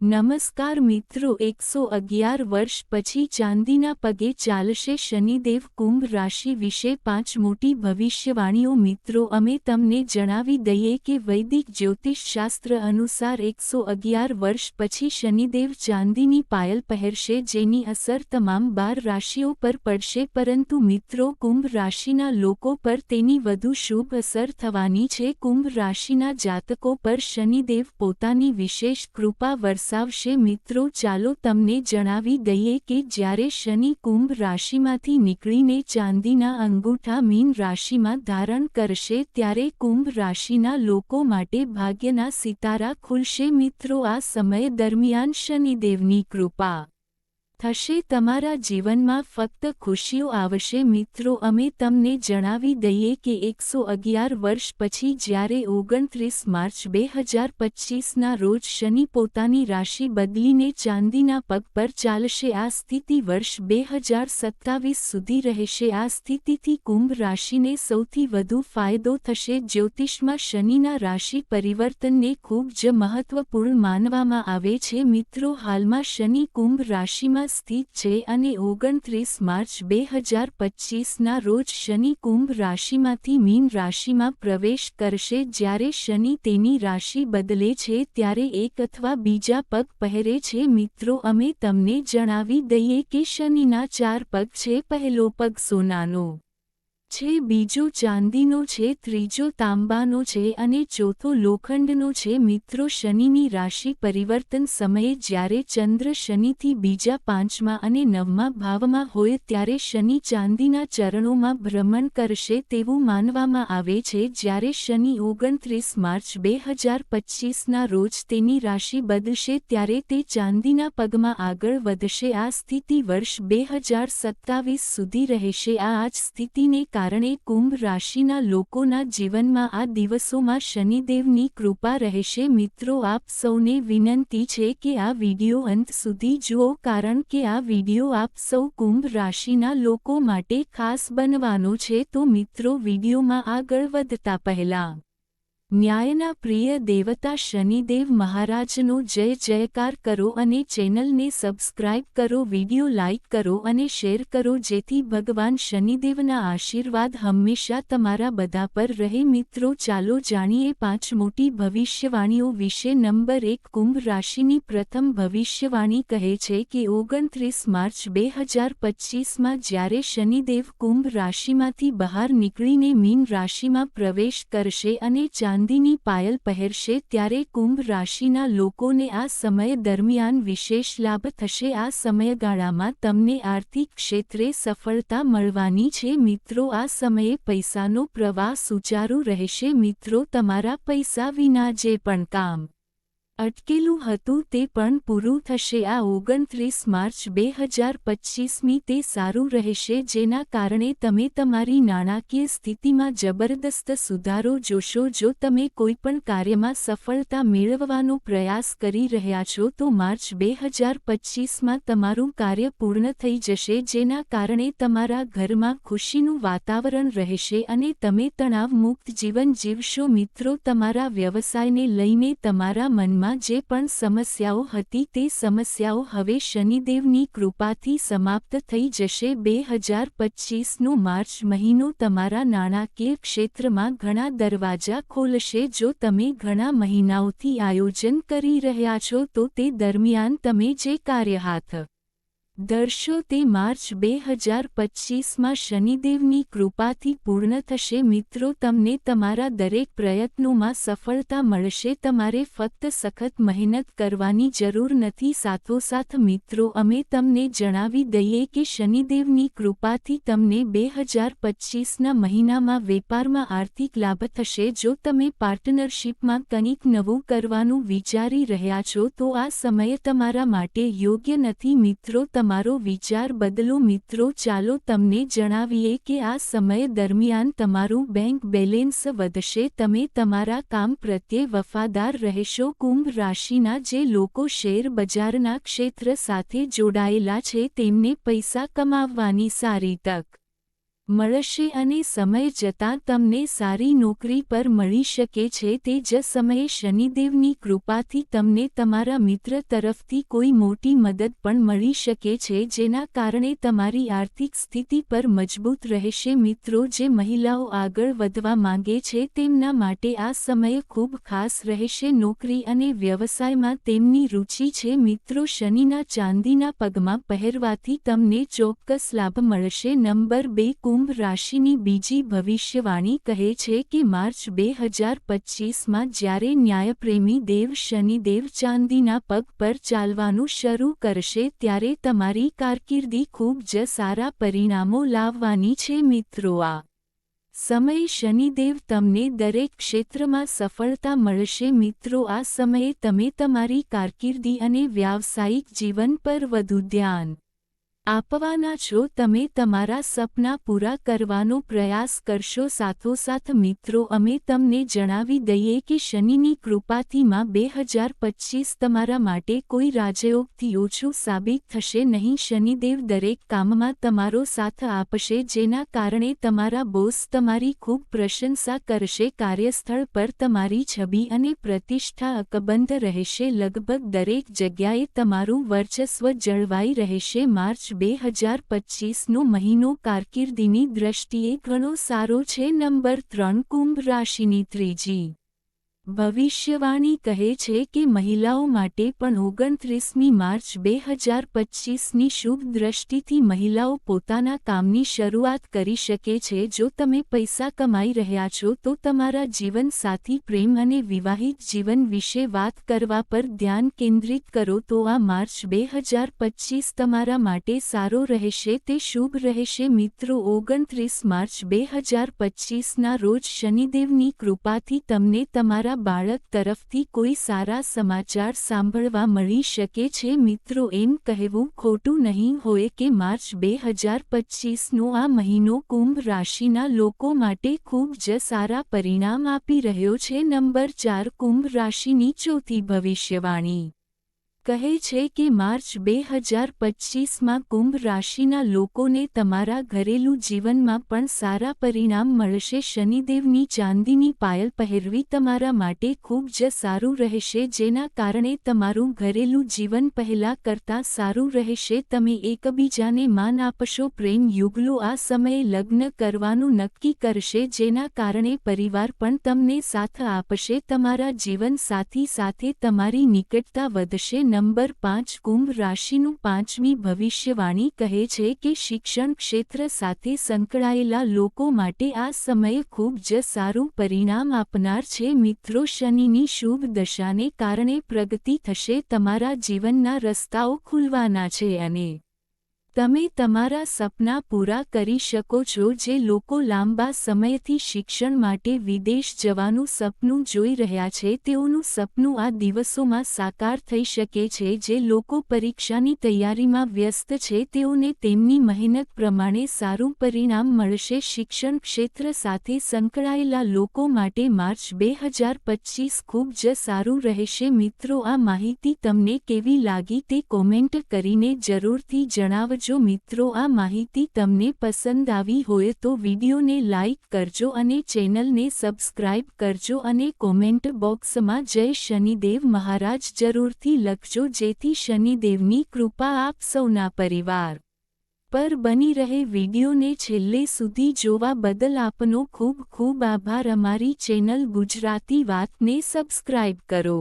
નમસ્કાર મિત્રો, એકસો અગિયાર વર્ષ પછી ચાંદીના પગે ચાલશે શનિદેવ કુંભ રાશિ વિશે પાંચ મોટી ભવિષ્યવાણીઓ. મિત્રો, અમે તમને જણાવી દઈએ કે વૈદિક જ્યોતિષશાસ્ત્ર અનુસાર એકસો અગિયાર વર્ષ પછી શનિદેવ ચાંદીની પાયલ પહેરશે, જેની અસર તમામ બાર રાશિઓ પર પડશે. પરંતુ મિત્રો, કુંભ રાશિના લોકો પર તેની વધુ શુભ અસર થવાની છે. કુંભ રાશિના જાતકો પર શનિદેવ પોતાની વિશેષ કૃપા વર્ષ વરસાવશે મિત્રો, ચાલો તમને જણાવી દઈએ કે જ્યારે શનિ કુંભ રાશિમાંથી નીકળીને ચાંદીના અંગૂઠા મીન રાશિમાં ધારણ કરશે ત્યારે કુંભ રાશિના લોકો માટે ભાગ્યના સિતારા ખુલશે. મિત્રો, આ સમય દરમિયાન શનિદેવની કૃપા થશે તમારા જીવનમાં ફક્ત ખુશીઓ આવશે મિત્રો, અમે તમને જણાવી દઈએ કે એકસો અગિયાર વર્ષ પછી જ્યારે ઓગણત્રીસ માર્ચ બે હજાર પચીસના રોજ શનિ પોતાની રાશિ બદલીને ચાંદીના પગ પર ચાલશે, આ સ્થિતિ વર્ષ બે હજાર સત્તાવીસ સુધી રહેશે, આ સ્થિતિથી કુંભ રાશિને સૌથી વધુ ફાયદો થશે, જ્યોતિષમાં શનિના રાશિ પરિવર્તનને ખૂબ જ મહત્વપૂર્ણ માનવામાં આવે છે મિત્રો, હાલમાં શનિ કુંભ રાશિમાં સ્થિત છે અને ઓગણત્રીસ માર્ચ બે હજાર પચીસના રોજ શનિ કુંભ રાશિમાંથી મીન રાશિમાં પ્રવેશ કરશે. જ્યારે શનિ તેની રાશિ બદલે છે, ત્યારે એક અથવા બીજા પગ પહેરે છે. મિત્રો, અમે તમને જણાવી દઈએ કે શનિના ચાર પગ છે. પહેલો પગ સોનાનો. છે, બીજો ચાંદીનો છે, ત્રીજો તાંબાનો છે અને ચોથો લોખંડનો છે. મિત્રો, શનિની રાશિ પરિવર્તન સમયે જ્યારે ચંદ્ર શનિથી બીજા પાંચમા અને નવમા ભાવમાં હોય ત્યારે શનિ ચાંદીના ચરણોમાં ભ્રમણ કરશે તેવું માનવામાં આવે છે. જ્યારે શનિ ઓગણત્રીસ માર્ચ બે હજાર પચીસના રોજ તેની રાશિ બદલશે ત્યારે તે ચાંદીના પગમાં આગળ વધશે. આ સ્થિતિ વર્ષ બે હજાર સત્તાવીસ સુધી રહેશે. આ આજ સ્થિતિને કારણે કુંભ રાશિના લોકોના જીવનમાં આ દિવસોમાં શનિદેવની કૃપા રહેશે. મિત્રો, આપ સૌને વિનંતી છે કે આ વિડિયો અંત સુધી જુઓ, કારણ કે આ વિડિયો આપ સૌ કુંભ રાશિના લોકો માટે ખાસ બનવાનો છે. તો મિત્રો, વિડિયોમાં આગળ વધતા પહેલા ન્યાયના પ્રિય દેવતા શનિદેવ મહારાજનો જય જયકાર કરો અને ચેનલને સબસ્ક્રાઇબ કરો, વિડિયો લાઇક કરો અને શેર કરો જેથી ભગવાન શનિદેવના આશીર્વાદ હંમેશા તમારા બધા પર રહે. મિત્રો, ચાલો જાણીએ પાંચ મોટી ભવિષ્યવાણીઓ વિશે. નંબર એક, કુંભ રાશિની પ્રથમ ભવિષ્યવાણી કહે છે કે ઓગણત્રીસ માર્ચ બે હજાર પચ્ચીસમાં જ્યારે શનિદેવ કુંભ રાશિમાંથી બહાર નીકળીને મીન રાશિમાં પ્રવેશ કરશે અને ચાંદ ચાંદીની પાયલ પહેરશે ત્યારે કુંભ રાશિના લોકોને આ સમય દરમિયાન વિશેષ લાભ થશે. આ સમયગાળામાં તમને આર્થિક ક્ષેત્રે સફળતા મળવાની છે. મિત્રો, આ સમયે પૈસાનો પ્રવાહ સુચારુ રહેશે. મિત્રો, તમારા પૈસા વિના જે પણ કામ અટકેલું હતું તે પણ પૂરું થશે આ ઓગણત્રીસ માર્ચ બે હજાર પચીસમી તે સારું રહેશે જેના કારણે તમે તમારી નાણાકીય સ્થિતિમાં જબરદસ્ત સુધારો જોશો જો તમે કોઈપણ કાર્યમાં સફળતા મેળવવાનો પ્રયાસ કરી રહ્યા છો તો માર્ચ બે હજાર પચીસમાં તમારું કાર્ય પૂર્ણ થઈ જશે જેના કારણે તમારા ઘરમાં ખુશીનું વાતાવરણ રહેશે અને તમે તણાવમુક્ત જીવન જીવશો મિત્રો તમારા વ્યવસાયને લઈને તમારા મનમાં જીવનમાં જે પણ સમસ્યાઓ હતી તે સમસ્યાઓ હવે શનિદેવની કૃપાથી સમાપ્ત થઈ જશે. બે હજાર પચીસનો માર્ચ મહિનો તમારા નાણાકીય ક્ષેત્રમાં ઘણા દરવાજા ખોલશે. જો તમે ઘણા મહિનાઓથી આયોજન કરી રહ્યા છો, તો તે દરમિયાન તમે જે કાર્ય હાથ દર્શો તે માર્ચ બે હજાર પચીસમાં શનિદેવની કૃપાથી પૂર્ણ થશે. મિત્રો, તમને તમારા દરેક પ્રયત્નોમાં સફળતા મળશે. તમારે ફક્ત સખત મહેનત કરવાની જરૂર નથી. સાથોસાથ, મિત્રો, અમે તમને જણાવી દઈએ કે શનિદેવની કૃપાથી તમને બે હજાર પચીસના મહિનામાં વેપારમાં આર્થિક લાભ થશે. જો તમે પાર્ટનરશિપમાં કંઈક નવું કરવાનું વિચારી રહ્યા છો, તો આ સમય તમારા માટે યોગ્ય નથી. મિત્રો તમારો વિચાર બદલો મિત્રો, ચાલો તમને જણાવીએ કે આ સમય દરમિયાન તમારું બેંક બેલેન્સ વધશે, તમે તમારા કામ પ્રત્યે વફાદાર રહેશો, કુંભ રાશિના જે લોકો શેર બજારના ક્ષેત્ર સાથે જોડાયેલા છે, તેમને પૈસા કમાવવાની સારી તક મળશે અને સમય જતાં તમને સારી નોકરી પર મળી શકે છે તે જ સમયે શનિદેવની કૃપાથી તમને તમારા મિત્ર તરફથી કોઈ મોટી મદદ પણ મળી શકે છે જેના કારણે તમારી આર્થિક સ્થિતિ પર મજબૂત રહેશે. મિત્રો, જે મહિલાઓ આગળ વધવા માંગે છે તેમના માટે આ સમય ખૂબ ખાસ રહેશે. નોકરી અને વ્યવસાયમાં તેમની રુચિ છે. મિત્રો, શનિના ચાંદીના પગમાં પહેરવાથી તમને ચોક્કસ લાભ મળશે. નંબર બે, કુંભ કુંભ રાશિની બીજી ભવિષ્યવાણી કહે છે કે માર્ચ બે હજાર પચ્ચીસમાં જ્યારે ન્યાયપ્રેમી દેવ શનિદેવ ચાંદીના પગ પર ચાલવાનું શરૂ કરશે ત્યારે તમારી કારકિર્દી ખૂબ જ સારા પરિણામો લાવવાની છે મિત્રો આ સમય શનિદેવ તમને દરેક ક્ષેત્રમાં સફળતા મળશે મિત્રો આ સમયે તમે તમારી કારકિર્દી અને વ્યાવસાયિક જીવન પર વધુ ધ્યાન આપવાના છો તમે તમારા સપના પૂરા કરવાનો પ્રયાસ કરશો. સાથોસાથ મિત્રો, અમે તમને જણાવી દઈએ કે શનિની કૃપાથી માં બે હજાર પચ્ચીસ તમારા માટે કોઈ રાજયોગથી ઓછું સાબિત થશે નહીં. શનિદેવ દરેક કામમાં તમારો સાથ આપશે, જેના કારણે તમારા બોસ તમારી ખૂબ પ્રશંસા કરશે. કાર્યસ્થળ પર તમારી છબી અને પ્રતિષ્ઠા અકબંધ રહેશે. લગભગ દરેક જગ્યાએ તમારું વર્ચસ્વ જળવાઈ રહેશે. માર્ચ બે હજાર પચ્ચીસનો મહિનો કારકિર્દીની દ્રષ્ટિએ ઘણો સારો છે. નંબર ત્રણ કુંભ રાશિની ત્રીજી. ભવિષ્યવાણી કહે છે કે મહિલાઓ માટે પણ ઓગણત્રીસમી માર્ચ બે હજાર પચ્ચીસની શુભ દ્રષ્ટિથી મહિલાઓ પોતાના કામની શરૂઆત કરી શકે છે. જો તમે પૈસા કમાઈ રહ્યા છો, તો તમારા જીવનસાથી પ્રેમ અને વિવાહિત જીવન વિશે વાત કરવા પર ધ્યાન કેન્દ્રિત કરો. તો આ માર્ચ બે હજાર પચ્ચીસ તમારા માટે સારો રહેશે, તે શુભ રહેશે. મિત્રો, ઓગણત્રીસ માર્ચ બે હજાર પચ્ચીસના રોજ શનિદેવની કૃપાથી તમને તમારા બાળક તરફથી કોઈ સારા સમાચાર સાંભળવા મળી શકે છે મિત્રો એમ કહેવું ખોટું નહીં હોય કે માર્ચ બે હજાર પચ્ચીસનો આ મહિનો કુંભ રાશિના લોકો માટે ખૂબ જ સારા પરિણામ આપી રહ્યો છે નંબર ચાર કુંભ રાશિની ચોથી ભવિષ્યવાણી. કહે છે કે માર્ચ બે હજાર પચ્ચીસમાં કુંભ રાશિના લોકોને તમારા ઘરેલું જીવનમાં પણ સારા પરિણામ મળશે. શનિદેવની ચાંદીની પાયલ પહેરવી તમારા માટે ખૂબ જ સારું રહેશે, જેના કારણે તમારું ઘરેલું જીવન પહેલા કરતાં સારું રહેશે. તમે એકબીજાને માન આપશો, પ્રેમ યુગલો આ સમયે લગ્ન કરવાનું નક્કી કરશે, જેના કારણે પરિવાર પણ તમને સાથ આપશે. તમારા જીવન સાથી સાથે તમારી નિકટતા વધશે. નંબર પાંચ કુંભ રાશિનું પાંચમી ભવિષ્યવાણી કહે છે કે શિક્ષણ ક્ષેત્ર સાથે સંકળાયેલા લોકો માટે આ સમય ખૂબ જ સારું પરિણામ આપનાર છે. મિત્રો, શનિની શુભ દશાને કારણે પ્રગતિ થશે. તમારા જીવનના રસ્તાઓ ખુલવાના છે અને તમે તમારા સપના પૂરા કરી શકો છો જે લોકો લાંબા સમયથી શિક્ષણ માટે વિદેશ જવાનું સપનું જોઈ રહ્યા છે. તેઓનું સપનું આ દિવસોમાં સાકાર થઈ શકે છે જે લોકો પરીક્ષાની તૈયારીમાં વ્યસ્ત છે. તેઓને તેમની મહેનત પ્રમાણે સારું પરિણામ મળશે. શિક્ષણ ક્ષેત્ર સાથે સંકળાયેલા લોકો માટે માર્ચ બે હજાર પચ્ચીસ ખૂબ જ સારું રહેશે. મિત્રો, આ માહિતી તમને કેવી લાગી તે કોમેન્ટ કરીને જરૂરથી જણાવજો. જો મિત્રો આ માહિતી તમને પસંદ આવી હોય તો વિડીયોને લાઇક કરજો અને ચેનલને સબસ્ક્રાઇબ કરજો અને કોમેન્ટ બોક્સમાં જય શનિદેવ મહારાજ જરૂરથી લખજો જેથી શનિદેવની કૃપા આપ સૌના પરિવાર પર બની રહે વિડીયોને છેલ્લે સુધી જોવા બદલ આપનો ખૂબ ખૂબ આભાર. અમારી ચેનલ ગુજરાતી વાતને સબસ્ક્રાઇબ કરો.